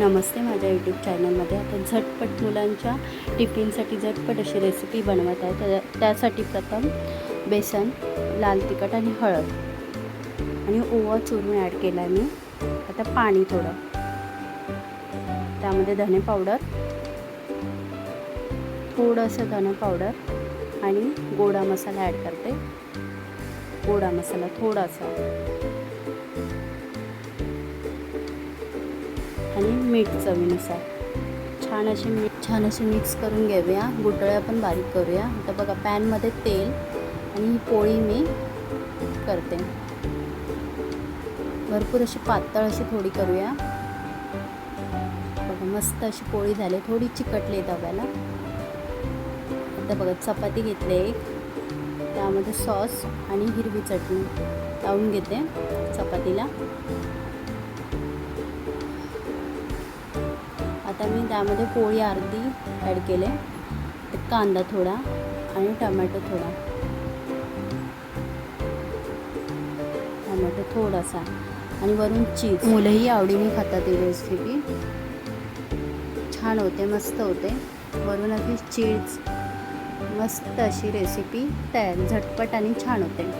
नमस्ते माझ्या यूट्यूब चॅनलमध्ये आता झटपट मुलांच्या टिफिनसाठी झटपट अशी रेसिपी बनवत आहे. त्या त्यासाठी प्रथम बेसन लाल तिखट आणि हळद. आणि ओवा चुरून ॲड केला आहे मी. आता पाणी थोडं. त्यामध्ये धने पावडर थोडंसं धने पावडर आणि गोडा मसाला ॲड करते. गोडा मसाला थोडासा. आणि मीठ चवीनुसार. छान असे मीठ छान असे मिक्स करून घेऊया. गुटळ्या पण बारीक करूया. आता बघा पॅनमध्ये तेल आणि ही पोळी मी करते. भरपूर अशी पातळ अशी थोडी करूया. बघा मस्त अशी पोळी झाली. थोडी चिकटली तव्याला. आता बघा चपाती घेतली एक. त्यामध्ये सॉस आणि हिरवी चटणी लावून घेते चपातीला. आता मी त्यामध्ये पोळी अर्धी ॲड केले. कांदा थोडा आणि टमॅटो थोडा. टमॅटो थोडासा. आणि वरून चीज मुलंही आवडीने खातात ही रेसिपी छान होते मस्त होते. वरून अगदी चीज मस्त अशी रेसिपी तयार झटपट आणि छान होते.